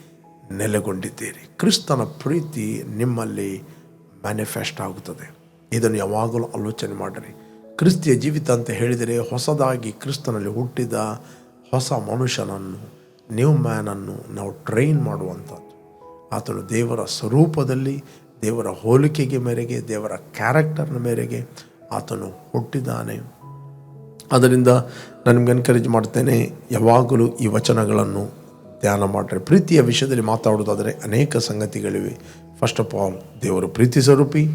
ನೆಲೆಗೊಂಡಿದ್ದೀರಿ. ಕ್ರಿಸ್ತನ ಪ್ರೀತಿ ನಿಮ್ಮಲ್ಲಿ ಮ್ಯಾನಿಫೆಸ್ಟ್ ಆಗುತ್ತದೆ. ಇದನ್ನು ಯಾವಾಗಲೂ ಆಲೋಚನೆ ಮಾಡಿರಿ. ಕ್ರಿಸ್ತಿಯ ಜೀವಿತ ಅಂತ ಹೇಳಿದರೆ ಹೊಸದಾಗಿ ಕ್ರಿಸ್ತನಲ್ಲಿ ಹುಟ್ಟಿದ ಹೊಸ ಮನುಷ್ಯನನ್ನು ನ್ಯೂ ಮ್ಯಾನನ್ನು ನಾವು ಟ್ರೈನ್ ಮಾಡುವಂಥದ್ದು. ಆತನು ದೇವರ ಸ್ವರೂಪದಲ್ಲಿ, ದೇವರ ಹೋಲಿಕೆಗೆ ಮೇರೆಗೆ, ದೇವರ ಕ್ಯಾರೆಕ್ಟರ್ನ ಮೇರೆಗೆ ಆತನು ಹುಟ್ಟಿದ್ದಾನೆ. ಅದರಿಂದ ನನಗೆ ಎನ್ಕರೇಜ್ ಮಾಡ್ತೇನೆ, ಯಾವಾಗಲೂ ಈ ವಚನಗಳನ್ನು ಧ್ಯಾನ ಮಾಡಿರಿ. ಪ್ರೀತಿಯ ವಿಷಯದಲ್ಲಿ ಮಾತಾಡೋದಾದರೆ ಅನೇಕ ಸಂಗತಿಗಳಿವೆ. ಫಸ್ಟ್ ಆಫ್ ಆಲ್ ದೇವರು ಪ್ರೀತಿ ಸ್ವರೂಪಿ.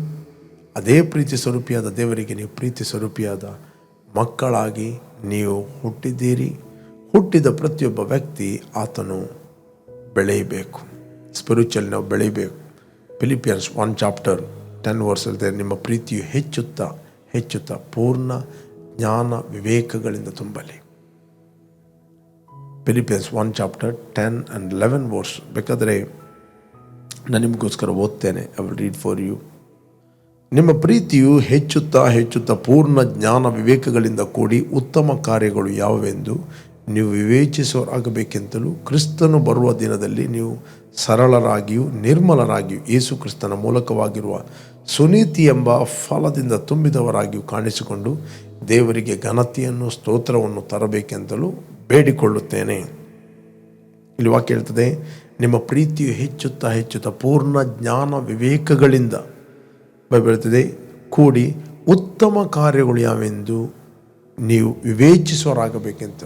ಅದೇ ಪ್ರೀತಿ ಸ್ವರೂಪಿಯಾದ ದೇವರಿಗೆ ನೀವು ಪ್ರೀತಿ ಸ್ವರೂಪಿಯಾದ ಮಕ್ಕಳಾಗಿ ನೀವು ಹುಟ್ಟಿದ್ದೀರಿ. ಹುಟ್ಟಿದ ಪ್ರತಿಯೊಬ್ಬ ವ್ಯಕ್ತಿ ಆತನು ಬೆಳೆಯಬೇಕು. ಸ್ಪಿರಿಚುವಲ್ ನಾವು ಬೆಳೀಬೇಕು. Philippians one chapter ten verse ಇರುತ್ತೆ ನಿಮ್ಮ ಪ್ರೀತಿಯು ಹೆಚ್ಚುತ್ತಾ ಹೆಚ್ಚುತ್ತಾ ಪೂರ್ಣ ಜ್ಞಾನ ವಿವೇಕಗಳಿಂದ ತುಂಬಲಿ. Philippians one chapter ten and eleven verse ಬೇಕಾದರೆ ನಾನು ನಿಮಗೋಸ್ಕರ ಓದ್ತೇನೆ I will read for you ನಿಮ್ಮ ಪ್ರೀತಿಯು ಹೆಚ್ಚುತ್ತಾ ಹೆಚ್ಚುತ್ತಾ ಪೂರ್ಣ ಜ್ಞಾನ ವಿವೇಕಗಳಿಂದ ಕೂಡಿ ಉತ್ತಮ ಕಾರ್ಯಗಳು ಯಾವುವೆಂದು ನೀವು ವಿವೇಚಿಸುವಾಗಬೇಕೆಂತಲೂ ಕ್ರಿಸ್ತನು ಬರುವ ದಿನದಲ್ಲಿ ನೀವು ಸರಳರಾಗಿಯೂ ನಿರ್ಮಲರಾಗಿಯೂ ಯೇಸು ಕ್ರಿಸ್ತನ ಮೂಲಕವಾಗಿರುವ ಸುನೀತಿ ಎಂಬ ಫಲದಿಂದ ತುಂಬಿದವರಾಗಿಯೂ ಕಾಣಿಸಿಕೊಂಡು ದೇವರಿಗೆ ಘನತೆಯನ್ನು, ಸ್ತೋತ್ರವನ್ನು ತರಬೇಕೆಂತಲೂ ಬೇಡಿಕೊಳ್ಳುತ್ತೇನೆ. ಇಲ್ಲಿ ವಾಕ್ಯ ಹೇಳ್ತದೆ, ನಿಮ್ಮ ಪ್ರೀತಿಯು ಹೆಚ್ಚುತ್ತಾ ಹೆಚ್ಚುತ್ತಾ ಪೂರ್ಣ ಜ್ಞಾನ ವಿವೇಕಗಳಿಂದ ಬೈಬಲ್ ಹೇಳ್ತದೆ, ಕೂಡಿ ಉತ್ತಮ ಕಾರ್ಯಗಳು ಯಾವೆಂದು ನೀವು ವಿವೇಚಿಸುವರಾಗಬೇಕೆಂತ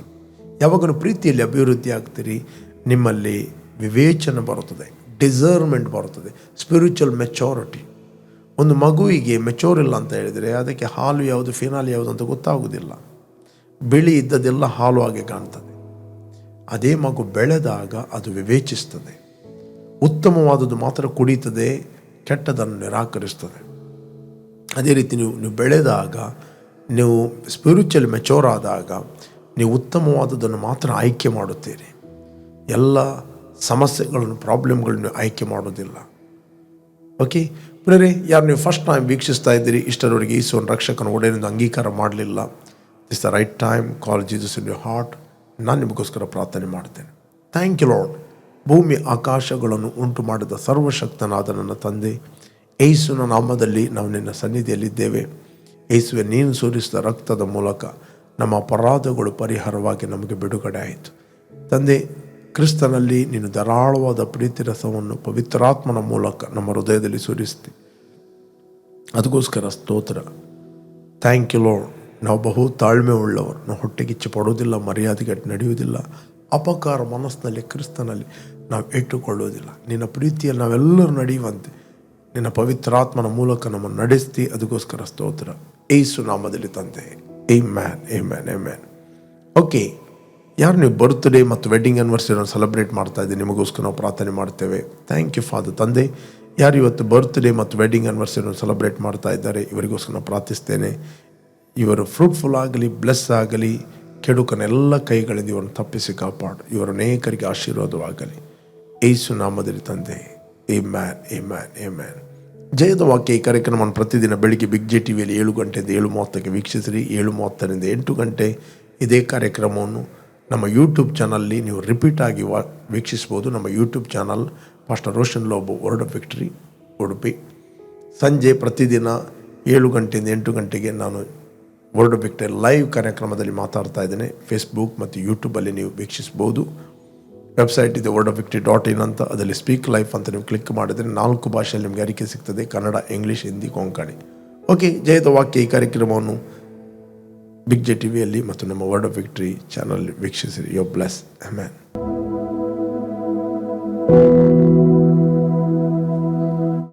ಯಾವಾಗಲೂ ಪ್ರೀತಿಯಲ್ಲಿ ಅಭಿವೃದ್ಧಿ ಆಗ್ತೀರಿ ನಿಮ್ಮಲ್ಲಿ ವಿವೇಚನೆ ಬರುತ್ತದೆ ಡಿಸರ್ಮೆಂಟ್ ಬರುತ್ತದೆ ಸ್ಪಿರಿಚುವಲ್ ಮೆಚೋರಿಟಿ ಒಂದು ಮಗುವಿಗೆ ಮೆಚೋರ್ ಇಲ್ಲ ಅಂತ ಹೇಳಿದರೆ ಅದಕ್ಕೆ ಹಾಲು ಯಾವುದು ಫಿನಾಲ್ ಯಾವುದು ಅಂತ ಗೊತ್ತಾಗುವುದಿಲ್ಲ. ಬಿಳಿ ಇದ್ದದೆಲ್ಲ ಹಾಲು ಹಾಗೆ ಕಾಣ್ತದೆ. ಅದೇ ಮಗು ಬೆಳೆದಾಗ ಅದು ವಿವೇಚಿಸ್ತದೆ. ಉತ್ತಮವಾದದ್ದು ಮಾತ್ರ ಕುಡಿತದೆ, ಕೆಟ್ಟದನ್ನು ನಿರಾಕರಿಸ್ತದೆ. ಅದೇ ರೀತಿ ನೀವು ನೀವು ಬೆಳೆದಾಗ, ನೀವು ಸ್ಪಿರಿಚುವಲ್ ಮೆಚೋರ್ ಆದಾಗ, ನೀವು ಉತ್ತಮವಾದದ್ದನ್ನು ಮಾತ್ರ ಆಯ್ಕೆ ಮಾಡುತ್ತೀರಿ. ಎಲ್ಲ ಸಮಸ್ಯೆಗಳನ್ನು, ಪ್ರಾಬ್ಲಮ್ಗಳನ್ನು ಆಯ್ಕೆ ಮಾಡೋದಿಲ್ಲ. ಓಕೆ ಪ್ರೇರೆ ಯಾರು ನೀವು ಫಸ್ಟ್ ಟೈಮ್ ವೀಕ್ಷಿಸ್ತಾ ಇದ್ದೀರಿ, ಇಷ್ಟರವರೆಗೆ ಈಶ್ವರನ ರಕ್ಷಕನ ಒಡೆಯಿಂದ ಅಂಗೀಕಾರ ಮಾಡಲಿಲ್ಲ. Is the right time call Jesus in you heart ನಾನು ನಿಮಗೋಸ್ಕರ ಪ್ರಾರ್ಥನೆ ಮಾಡ್ತೇನೆ. ಥ್ಯಾಂಕ್ ಯು ಲಾರ್ಡ್ ಭೂಮಿ ಆಕಾಶಗಳನ್ನು ಉಂಟು ಮಾಡಿದ ಸರ್ವಶಕ್ತನಾದ ನನ್ನ ತಂದೆ ಏಸುನ ನಾಮದಲ್ಲಿ ನಾವು ನಿನ್ನ ಸನ್ನಿಧಿಯಲ್ಲಿದ್ದೇವೆ. ಏಸುವೆ ನೀನು ಸುರಿಸಿದ ರಕ್ತದ ಮೂಲಕ ನಮ್ಮ ಅಪರಾಧಗಳು ಪರಿಹಾರವಾಗಿ ನಮಗೆ ಬಿಡುಗಡೆ ಆಯಿತು. ತಂದೆ ಕ್ರಿಸ್ತನಲ್ಲಿ ನೀನು ಧಾರಾಳವಾದ ಪ್ರೀತಿ ರಸವನ್ನು ಪವಿತ್ರಾತ್ಮನ ಮೂಲಕ ನಮ್ಮ ಹೃದಯದಲ್ಲಿ ಸುರಿಸ್ತಿ. ಅದಕ್ಕೋಸ್ಕರ ಸ್ತೋತ್ರ. ಥ್ಯಾಂಕ್ ಯು ಲೋಡ್ ನಾವು ಬಹು ತಾಳ್ಮೆ ಉಳ್ಳವರು ನಾವು ಹೊಟ್ಟೆಗಿಚ್ಚು ಪಡೋದಿಲ್ಲ ಮರ್ಯಾದೆಗೆಟ್ಟು ನಡೆಯುವುದಿಲ್ಲ. ಅಪಕಾರ ಮನಸ್ಸಿನಲ್ಲಿ, ಕ್ರಿಸ್ತನಲ್ಲಿ ನಾವು ಇಟ್ಟುಕೊಳ್ಳುವುದಿಲ್ಲ. ನಿನ್ನ ಪ್ರೀತಿಯಲ್ಲಿ ನಾವೆಲ್ಲರೂ ನಡೆಯುವಂತೆ ನಿನ್ನ ಪವಿತ್ರಾತ್ಮನ ಮೂಲಕ ನಮ್ಮನ್ನು ನಡೆಸ್ತಿ. ಅದಕ್ಕೋಸ್ಕರ ಸ್ತೋತ್ರ. ಏಸು ನಾಮದಲ್ಲಿ ತಂದೆ ಏ ಮ್ಯಾನ್ ಏ ಮ್ಯಾನ್ ಏ ಮ್ಯಾನ್ ಓಕೆ ಯಾರು ನೀವು ಬರ್ತ್ಡೇ ಮತ್ತು ವೆಡ್ಡಿಂಗ್ ಆ್ಯನಿವರ್ಸರಿನ ಸೆಲೆಬ್ರೇಟ್ ಮಾಡ್ತಾ ಇದ್ದೀವಿ ನಿಮಗೋಸ್ಕರ ನಾವು ಪ್ರಾರ್ಥನೆ ಮಾಡ್ತೇವೆ. ಥ್ಯಾಂಕ್ ಯು ಫಾದರ್ ತಂದೆ, ಯಾರು ಇವತ್ತು ಬರ್ತ್ಡೇ ಮತ್ತು ವೆಡ್ಡಿಂಗ್ ಆ್ಯನಿವರ್ಸರಿನ ಸೆಲೆಬ್ರೇಟ್ ಮಾಡ್ತಾ ಇದ್ದಾರೆ? ಇವರಿಗೋಸ್ಕರ ನಾವು ಪ್ರಾರ್ಥಿಸ್ತೇನೆ. ಇವರು ಫ್ರೂಟ್ಫುಲ್ ಆಗಲಿ ಬ್ಲೆಸ್ ಆಗಲಿ ಕೆಡುಕನೆಲ್ಲ ಕೈಗಳಿಂದ ಇವರನ್ನು ತಪ್ಪಿಸಿ ಕಾಪಾಡು. ಇವರು ಅನೇಕರಿಗೆ ಆಶೀರ್ವಾದವಾಗಲಿ. ಏಸು ನಾಮದಲ್ಲಿ ತಂದೆ. A man a man a man ಜಯದ ವಾಕ್ಯ ಈ ಕಾರ್ಯಕ್ರಮವನ್ನು ಪ್ರತಿದಿನ ಬೆಳಿಗ್ಗೆ ಬಿಗ್ ಜೆ ಟಿ ವಿಯಲ್ಲಿ ಏಳು ಗಂಟೆಯಿಂದ ಏಳು ಮೂವತ್ತಕ್ಕೆ ವೀಕ್ಷಿಸಿರಿ. ಏಳು ಮೂವತ್ತರಿಂದ ಎಂಟು ಗಂಟೆ ಇದೇ ಕಾರ್ಯಕ್ರಮವನ್ನು ನಮ್ಮ ಯೂಟ್ಯೂಬ್ ಚಾನಲ್ಲಿ ನೀವು ರಿಪೀಟ್ ಆಗಿ ವಾ, ವೀಕ್ಷಿಸ್ಬೋದು. ನಮ್ಮ YouTube channel master Roshan Lobo word of victory Udupi ಸಂಜೆ ಪ್ರತಿದಿನ ಏಳು ಗಂಟೆಯಿಂದ ಎಂಟು ಗಂಟೆಗೆ ನಾನು ವರ್ಡ್ ಆಫ್ ವಿಕ್ಟ್ರಿ ಲೈವ್ ಕಾರ್ಯಕ್ರಮದಲ್ಲಿ ಮಾತಾಡ್ತಾ ಇದ್ದೇನೆ. ಫೇಸ್ಬುಕ್ ಮತ್ತು ಯೂಟ್ಯೂಬಲ್ಲಿ ನೀವು ವೀಕ್ಷಿಸ್ಬೋದು. ವೆಬ್ಸೈಟ್ ಇದೆ word of victory dot in ಅಂತ. ಅದರಲ್ಲಿ ಸ್ಪೀಕ್ ಲೈಫ್ ಅಂತ ನೀವು ಕ್ಲಿಕ್ ಮಾಡಿದರೆ ನಾಲ್ಕು ಭಾಷೆಯಲ್ಲಿ ನಿಮಗೆ ಅರಿಕೆ ಸಿಗ್ತದೆ. ಕನ್ನಡ ಇಂಗ್ಲೀಷ್ ಹಿಂದಿ ಕೊಂಕಣಿ ಓಕೆ ಜಯದ ವಾಕ್ಯ ಈ ಕಾರ್ಯಕ್ರಮವನ್ನು ಬಿಗ್ ಜೆ ಟಿ ವಿಯಲ್ಲಿ ಮತ್ತು ನಮ್ಮ word of victory channel ವೀಕ್ಷಿಸಿರಿ. Yo bless man